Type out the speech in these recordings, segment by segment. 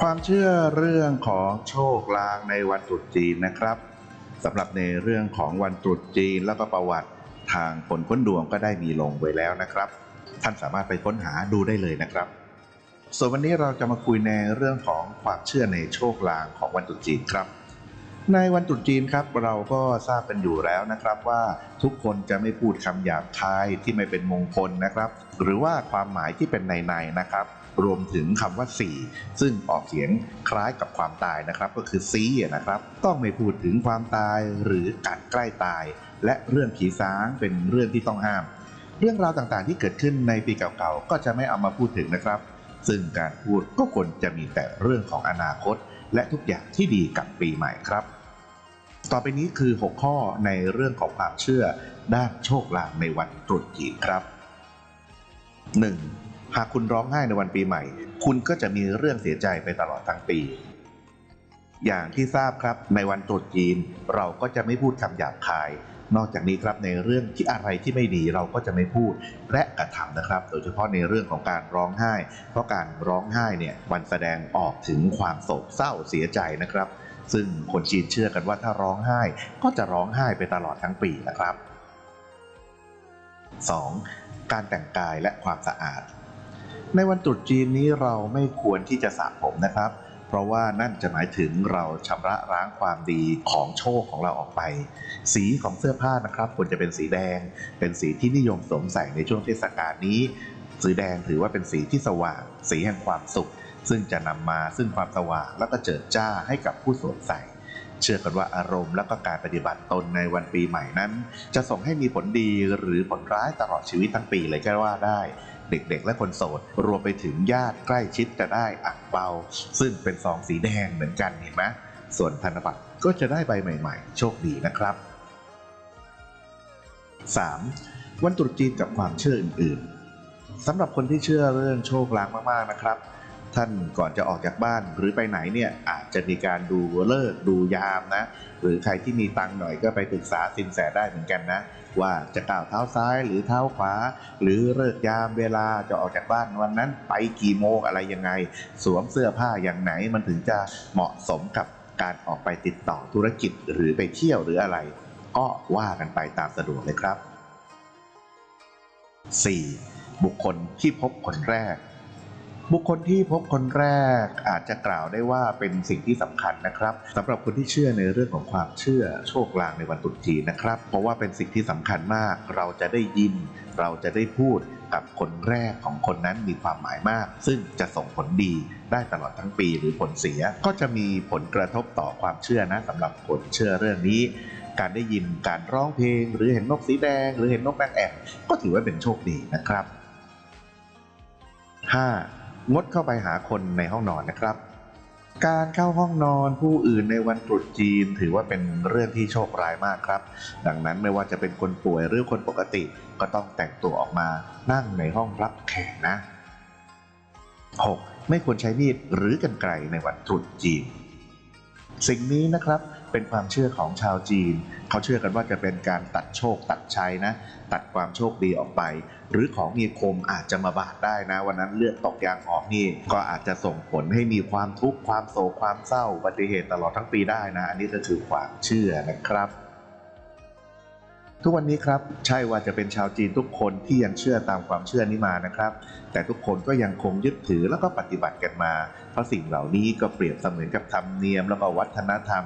ความเชื่อเรื่องของโชคลางในวันตรุษจีนนะครับสำหรับในเรื่องของวันตรุษจีนแล้วก็ประวัติทางผลค้นดวงก็ได้มีลงไว้แล้วนะครับ ท่านสามารถไปค้นหาดูได้เลยนะครับ ส่วนวันนี้เราจะมาคุยในเรื่องของความเชื่อในโชคลางของวันตรุษจีนครับ ในวันตรุษจีนครับเราก็ทราบกันอยู่แล้วนะครับว่าทุกคนจะไม่พูดคำหยาบคายที่ไม่เป็นมงคลนะครับ หรือว่าความหมายที่เป็นในๆนะครับ รวมถึงคำว่าสี่ซึ่งออกเสียงคล้ายกับความตายนะครับ ก็คือซีนะครับ ต้องไม่พูดถึงความตายหรือการใกล้ตาย และเรื่องผีสางเป็นเรื่องที่ต้องห้าม เรื่องราวต่างๆที่เกิดขึ้นในปีเก่าๆก็จะไม่เอามาพูดถึงนะครับ ซึ่งการพูดก็ควรจะมีแต่เรื่องของอนาคต และทุกอย่างที่ดีกับปีใหม่ครับ ต่อไปนี้คือ 6 ข้อในเรื่องของความเชื่อด้านโชคลางในวันตรุษจีนครับ 1. หากคุณร้องไห้ในวันปีใหม่ คุณก็จะมีเรื่องเสียใจไปตลอดทั้งปี อย่างที่ทราบครับในวันตรุษจีน เราก็จะไม่พูดคำหยาบคาย นอกจากนี้ครับในเรื่องที่อะไรที่ไม่ดีเราก็จะไม่พูดและกระทำนะครับ โดยเฉพาะในเรื่องของการร้องไห้ เพราะการร้องไห้เนี่ยมันแสดงออกถึงความโศกเศร้าเสียใจนะครับ ซึ่งคนจีนเชื่อกันว่าถ้าร้องไห้ก็จะร้องไห้ไปตลอดทั้งปีนะครับ 2. การแต่งกายและความสะอาด ในวันตรุษจีนนี้เราไม่ควรที่จะสระผมนะครับ เพราะว่านั่นจะหมายถึงเราชำระล้างความดีของโชคของเราออกไป สีของเสื้อผ้านะครับควรจะเป็นสีแดง เป็นสีที่นิยมสวมใส่ในช่วงเทศกาลนี้ สีแดงถือว่าเป็นสีที่สว่าง สีแห่งความสุข ซึ่งจะนำมาซึ่งความสว่างแล้วก็เจิดจ้าให้กับผู้สวมใส่ เชื่อกันว่าอารมณ์และก็การปฏิบัติตนในวันปีใหม่นั้น จะส่งให้มีผลดีหรือผลร้ายตลอดชีวิตทั้งปีเลยก็ว่าได้ เด็กๆ และคนโสด รวมไปถึงญาติใกล้ชิดจะได้อ่างเปา ซึ่งเป็นซองสีแดงเหมือนกันเห็นไหมส่วนธนบัตรก็จะได้ใบใหม่ ๆ โชคดีนะครับ 3. วันตรุษจีนกับความเชื่ออื่นๆสำหรับคนที่เชื่อเรื่องโชคลางมากๆนะครับ ท่านก่อนจะออกจากบ้านหรือไปไหนเนี่ยอาจจะมีการดูเลิกษ์ดูยามนะ หรือใครที่มีตังค์หน่อยก็ไปปรึกษาสินแสได้เหมือนกันนะ ว่าจะก้าวเท้าซ้ายหรือเท้าขวา หรือเลิกยามเวลาจะออกจากบ้านวันนั้น ไปกี่โมงอะไรยังไง สวมเสื้อผ้าอย่างไหนมันถึงจะเหมาะสมกับการออกไปติดต่อธุรกิจหรือไปเที่ยวหรืออะไร ก็ว่ากันไปตามสะดวกเลยครับ 4. บุคคลที่พบคนแรก บุคคลที่พบคนแรกอาจจะกล่าวได้ว่าเป็นสิ่งที่สำคัญนะครับสำหรับคนที่เชื่อในเรื่องของความเชื่อโชคลางในวันตรุษจีนนะครับ เพราะว่าเป็นสิ่งที่สำคัญมาก เราจะได้ยิน เราจะได้พูดกับคนแรกของคนนั้นมีความหมายมาก ซึ่งจะส่งผลดีได้ตลอดทั้งปีหรือผลเสีย ก็จะมีผลกระทบต่อความเชื่อนะสำหรับคนเชื่อเรื่องนี้ การได้ยินการร้องเพลง หรือเห็นนกสีแดง หรือเห็นนกแบงแอบก็ถือว่าเป็นโชคดีนะครับ 5. งดเข้าไปหาคนในห้องนอนนะครับ การเข้าห้องนอนผู้อื่นในวันตรุษจีน ถือว่าเป็นเรื่องที่โชคร้ายมากครับ ดังนั้นไม่ว่าจะเป็นคนป่วยหรือคนปกติ ก็ต้องแต่งตัวออกมานั่งในห้องรับแขกนะ 6. ไม่ควรใช้มีดหรือกรรไกรในวันตรุษจีน สิ่งนี้นะครับ เป็นความเชื่อของชาวจีน เขาเชื่อกันว่าจะเป็นการตัดโชคตัดชัยนะ ตัดความโชคดีออกไป หรือของมีคมอาจจะมาบาดได้นะ วันนั้นเลือดตกยางออกนี่ก็อาจจะส่งผลให้มีความทุกข์ความโศกความเศร้าอุบัติเหตุตลอดทั้งปีได้นะ อันนี้ก็คือความเชื่อนะครับ ทุกวันนี้ครับใช่ว่าจะเป็นชาวจีนทุกคนที่ยังเชื่อตามความเชื่อนี้มานะครับ แต่ทุกคนก็ยังคงยึดถือแล้วก็ปฏิบัติกันมา เพราะสิ่งเหล่านี้ก็เปรียบเสมือนกับธรรมเนียม แล้วก็วัฒนธรรม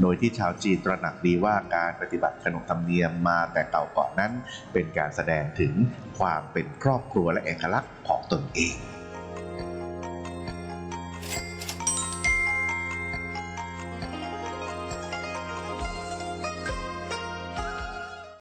โดยที่ชาวจีนตระหนักดีว่าการปฏิบัติขนบธรรมเนียมมาแต่เก่าก่อนนั้น เป็นการแสดงถึงความเป็นครอบครัวและเอกลักษณ์ของตนเอง